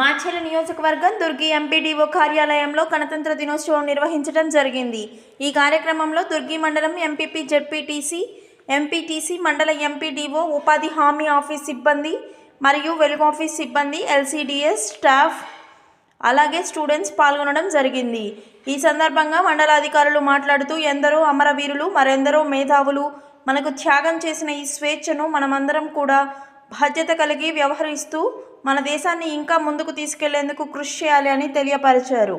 మాచెల నియోజకవర్గం దుర్గి ఎంపీడీఓ కార్యాలయంలో గణతంత్ర దినోత్సవం నిర్వహించడం జరిగింది. ఈ కార్యక్రమంలో దుర్గి మండలం ఎంపీపీ జెడ్పీటీసీ ఎంపీటీసీ మండల ఎంపీడీఓ ఉపాధి హామీ ఆఫీస్ సిబ్బంది మరియు వెలుగు ఆఫీస్ సిబ్బంది ఎల్సీడీఎస్ స్టాఫ్ అలాగే స్టూడెంట్స్ పాల్గొనడం జరిగింది. ఈ సందర్భంగా మండలాధికారులు మాట్లాడుతూ ఎందరో అమరవీరులు మరెందరో మేధావులు మనకు త్యాగం చేసిన ఈ స్వేచ్ఛను మనమందరం కూడా బాధ్యత కలిగి వ్యవహరిస్తూ మన దేశాన్ని ఇంకా ముందుకు తీసుకెళ్ళేందుకు కృషి చేయాలి అని తెలియపరిచారు.